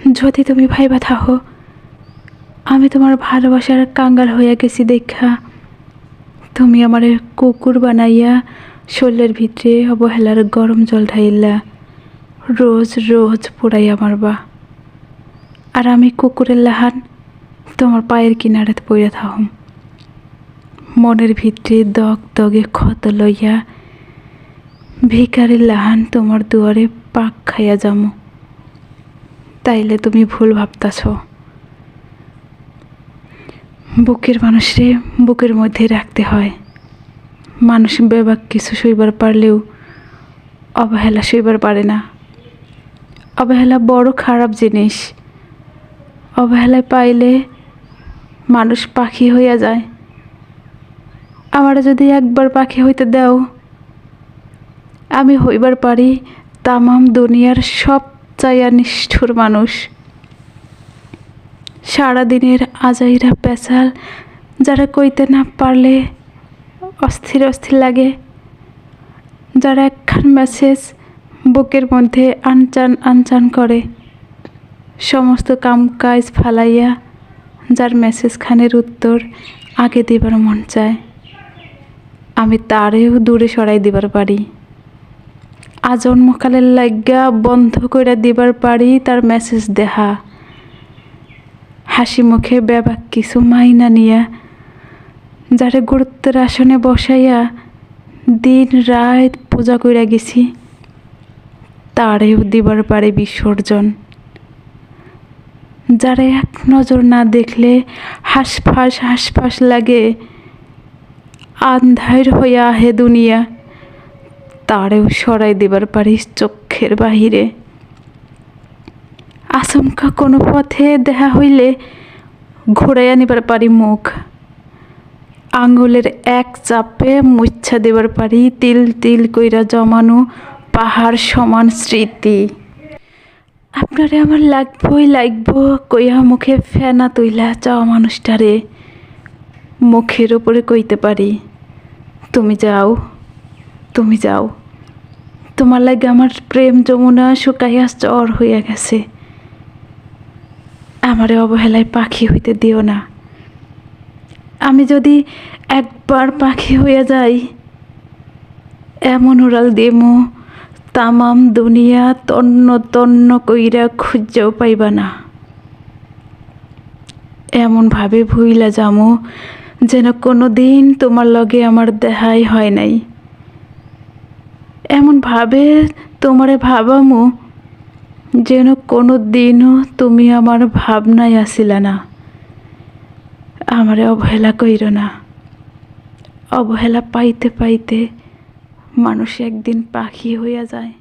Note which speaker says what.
Speaker 1: যদি তুমি ভাইবা থাকো আমি তোমার ভালোবাসার কাঙ্গাল হইয়া গেছি দেখা। তুমি আমার কুকুর বানাইয়া শরীরের ভিতরে অবহেলার গরম জল ঢাইলা, রোজ রোজ পোড়াইয়া মারবা আর আমি কুকুরের লাহান তোমার পায়ের কিনারে পড়ে থাকুম মনের ভিতরে দগ দগে ক্ষত লইয়া ভিকারির লাহান তোমার দুয়ারে পাক খাইয়া যামো। তাইলে তুমি ভুল ভাবতাছ। বুকের মানুষরে বুকের মধ্যে রাখতে হয়। মানুষ বেবাক কিছু সইবার পারলেও অবহেলা সইবার পারে না। অবহেলা বড় খারাপ জিনিস। অবহেলায় পাইলে মানুষ পাখি হইয়া যায়। আমার যদি একবার পাখি হইতে দাও, আমি হইবার পারি তামাম দুনিয়ার সব চাইয়া নিষ্ঠুর মানুষ। সারাদিনের আজাইরা পেঁচাল, যারা কইতে না পারলে অস্থির অস্থির লাগে। যারা একখান মেসেজ বুকের মধ্যে আনচান আনচান করে। সমস্ত কাম কাজ ফালাইয়া যার মেসেজখানের উত্তর আগে দিবার মন চায়। আমি তারেও দূরে সরাই দিবার পারি। আজন্মকালের লাগিয়া বন্ধ করে দিবার পারি তার মেসেজ দেহা। হাসি মুখে ব্যাবাক কিছু মাইনা নিয়া, যারে গুরুত্বের আসনে বসাইয়া দিন রাত পূজা কইরা গেছি, তারেও দিবার পারে বিসর্জন। যারা এক নজর না দেখলে হাঁসফাঁস হাঁসফাঁস লাগে, আন্ধার হইয়া আহে দুনিয়া। তারেও সরাই দিবার পারিস চক্ষের বাহিরে। আচমকা কোনো পথে দেখা হইলে ঘোরাইয়া নিবার পারি মুখ। আঙুলের এক চাপে মুচ্ছা দেবার পারি তিল তিল কইরা জমানো পাহাড় সমান স্মৃতি। আপনারে আমার লাগবই লাগবো কইয়া মুখে ফেনা তৈলা চাওয়া মানুষটারে। মুখের ওপরে কইতে পারি, তুমি যাও তুমি যাও। তোমার লাগে আমার প্রেম যমুনা শুকাইয়া চর হইয়া গেছে। আমারে অবহেলায় পাখি হইতে দিও না। আমি যদি একবার পাখি হইয়া যাই, এমন উড়াল দেমো, তামাম দুনিয়া তন্ন তন্ন কইরা খুঁজেও পাইবা না। এমনভাবে ভুইলা যামো, যেন কোনো দিন তোমার লগে আমার দেহাই হয় নাই। এমনভাবে তোমারে ভাবামু যেন কোনো দিনও তুমি আমার ভাবনায় আসিলা না। আমারে অবহেলা কইর না। অবহেলা পাইতে পাইতে মানুষ একদিন পাখি হইয়া যায়।